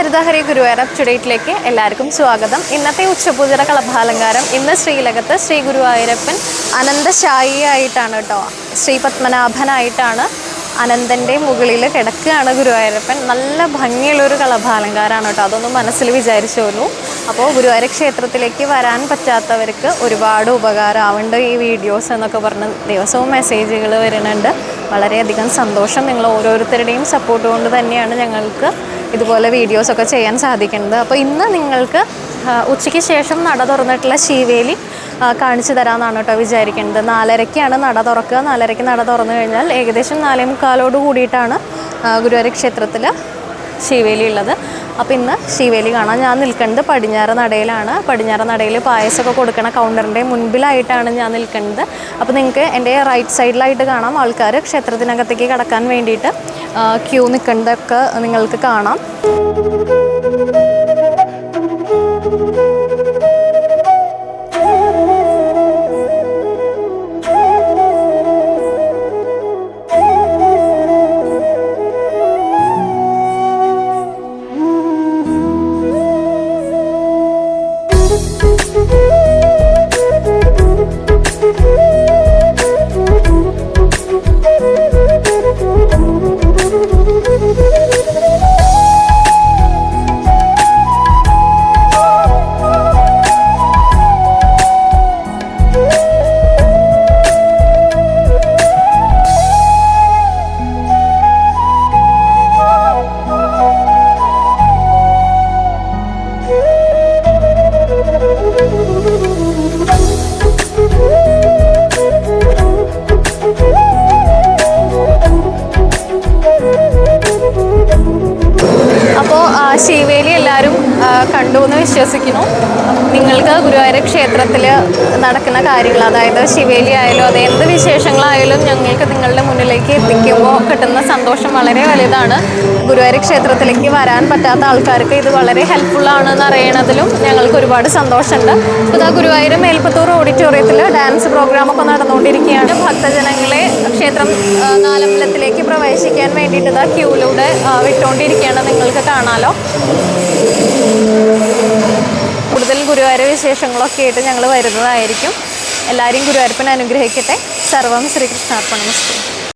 സരിതഹരി ഗുരുവായൂർ ചുടേറ്റിലേക്ക് എല്ലാവർക്കും സ്വാഗതം. ഇന്നത്തെ ഉച്ചപൂജയുടെ കളഭാലങ്കാരം ഇന്ന് ശ്രീലകത്ത് ശ്രീ ഗുരുവായൂരപ്പൻ അനന്തശായി ആയിട്ടാണ് കേട്ടോ. ശ്രീ പത്മനാഭനായിട്ടാണ് അനന്തന്റെ മുകളിൽ കിടക്കുകയാണ് ഗുരുവായൂരപ്പൻ. നല്ല ഭംഗിയുള്ളൊരു കളഭാലങ്കാരമാണ് കേട്ടോ. അതൊന്നും മനസ്സിൽ വിചാരിച്ചോളൂ അപ്പോൾ ഗുരുവായൂർ ക്ഷേത്രത്തിലേക്ക് വരാൻ പറ്റാത്തവർക്ക് ഒരുപാട് ഉപകാരമാവുന്നുണ്ട് ഈ വീഡിയോസ് എന്നൊക്കെ പറഞ്ഞ് ദിവസവും മെസ്സേജുകൾ വരുന്നുണ്ട്. വളരെയധികം സന്തോഷം. നിങ്ങൾ ഓരോരുത്തരുടെയും സപ്പോർട്ട് കൊണ്ട് തന്നെയാണ് ഞങ്ങൾക്ക് ഇതുപോലെ വീഡിയോസൊക്കെ ചെയ്യാൻ സാധിക്കുന്നത്. അപ്പോൾ ഇന്ന് നിങ്ങൾക്ക് ഉച്ചയ്ക്ക് ശേഷം നട തുറന്നിട്ടുള്ള ശീവേലി കാണിച്ചു തരാമെന്നാണ് കേട്ടോ വിചാരിക്കുന്നത്. നാലരയ്ക്കാണ് നട തുറക്കുക. നാലരയ്ക്ക് നട തുറന്നു കഴിഞ്ഞാൽ ഏകദേശം നാലേ മുക്കാലോട് കൂടിയിട്ടാണ് ഗുരുവായൂർ ക്ഷേത്രത്തിൽ ശിവേലി ഉള്ളത്. അപ്പോൾ ഇന്ന് ശിവേലി കാണാൻ ഞാൻ നിൽക്കുന്നത് പടിഞ്ഞാറ് നടയിലാണ്. പടിഞ്ഞാറ് നടയിൽ പായസമൊക്കെ കൊടുക്കണ കൗണ്ടറിന്റെ മുൻപിലായിട്ടാണ് ഞാൻ നിൽക്കുന്നത്. അപ്പോൾ നിങ്ങൾക്ക് എന്റെ റൈറ്റ് സൈഡിലായിട്ട് കാണാം. ആൾക്കാർ ക്ഷേത്രത്തിനകത്തേക്ക് കടക്കാൻ വേണ്ടിയിട്ട്. ക്യൂ നിൽക്കുന്നതൊക്കെ നിങ്ങൾക്ക് കാണാം. കണ്ടു എന്ന് വിശ്വസിക്കുന്നു. നിങ്ങൾക്ക് ഗുരുവായൂർ ക്ഷേത്രത്തിൽ നടക്കുന്ന കാര്യങ്ങൾ അതായത് ശിവേലി ആയാലും അത് എന്ത് വിശേഷങ്ങളായാലും ഞങ്ങൾക്ക് നിങ്ങളുടെ മുന്നിലേക്ക് എത്തിക്കുമ്പോൾ കിട്ടുന്ന സന്തോഷം വളരെ വലുതാണ്. ഗുരുവായൂർ ക്ഷേത്രത്തിലേക്ക് വരാൻ പറ്റാത്ത ആൾക്കാർക്ക് ഇത് വളരെ ഹെൽപ്ഫുൾ ആണെന്ന് അറിയണതിലും ഞങ്ങൾക്ക് ഒരുപാട് സന്തോഷമുണ്ട്. ഇതാ ഗുരുവായൂർ മേൽപ്പത്തൂർ ഓഡിറ്റോറിയത്തിൽ ഡാൻസ് പ്രോഗ്രാമൊക്കെ നടന്നുകൊണ്ടിരിക്കുകയാണ്. ഭക്തജനങ്ങളെ ക്ഷേത്രം നാലമ്പലത്തിലേക്ക് പ്രവേശിക്കാൻ വേണ്ടിയിട്ട് ഇതാ ക്യൂലൂടെ വിട്ടുകൊണ്ടിരിക്കുകയാണ് നിങ്ങൾക്ക് കാണാലോ കൂടുതൽ ഗുരുവായൂർ വിശേഷങ്ങളൊക്കെ ആയിട്ട് ഞങ്ങൾ വരുന്നതായിരിക്കും. എല്ലാവരെയും ഗുരുവായൂരപ്പൻ അനുഗ്രഹിക്കട്ടെ. സർവം ശ്രീകൃഷ്ണാർപ്പണമസ്തു.